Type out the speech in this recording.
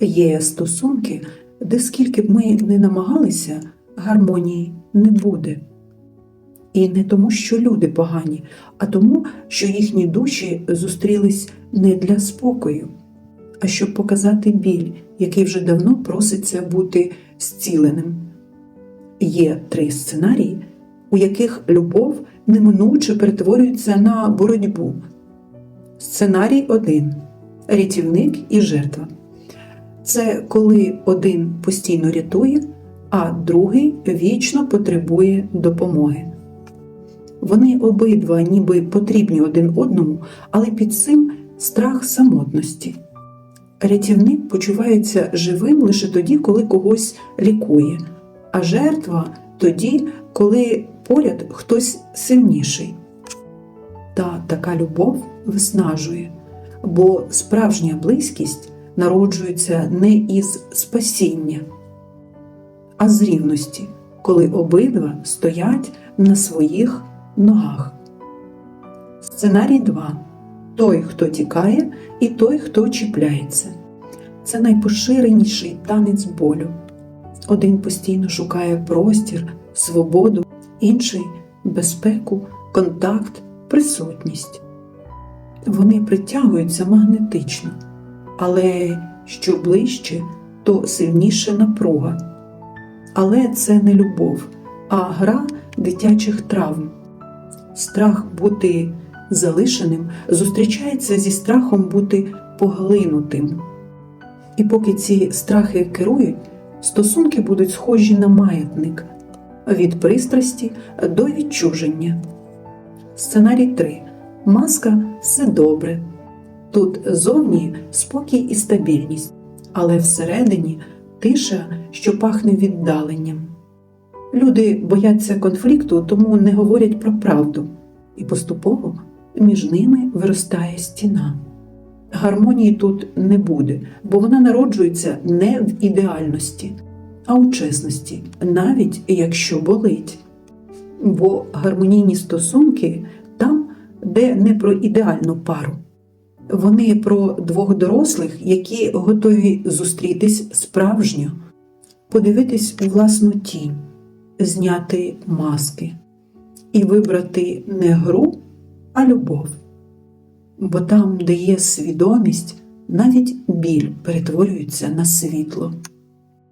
Є стосунки, де скільки б ми не намагалися, гармонії не буде. І не тому, що люди погані, а тому, що їхні душі зустрілись не для спокою, а щоб показати біль, який вже давно проситься бути зціленим. Є три сценарії, у яких любов неминуче перетворюється на боротьбу. Сценарій 1. Рятівник і жертва. Це коли один постійно рятує, а другий вічно потребує допомоги. Вони обидва ніби потрібні один одному, але під цим страх самотності. Рятівник почувається живим лише тоді, коли когось лікує, а жертва тоді, коли поряд хтось сильніший. Та така любов виснажує, бо справжня близькість народжується не із спасіння, а з рівності, коли обидва стоять на своїх ногах. Сценарій 2. Той, хто тікає, і той, хто чіпляється. Це найпоширеніший танець болю. Один постійно шукає простір, свободу, інший безпеку, контакт, присутність. Вони притягуються магнетично, але що ближче, то сильніше напруга. Але це не любов, а гра дитячих травм. Страх бути залишеним зустрічається зі страхом бути поглинутим. І поки ці страхи керують, стосунки будуть схожі на маятник від пристрасті до відчуження. Сценарій 3. Маска все добре. Тут зовні спокій і стабільність, але всередині тиша, що пахне віддаленням. Люди бояться конфлікту, тому не говорять про правду, і поступово між ними виростає стіна. Гармонії тут не буде, бо вона народжується не в ідеальності, а у чесності, навіть якщо болить. Бо гармонійні стосунки там, де не про ідеальну пару. Вони про двох дорослих, які готові зустрітись справжньо, подивитись у власну тінь, зняти маски і вибрати не гру, а любов. Бо там, де є свідомість, навіть біль перетворюється на світло.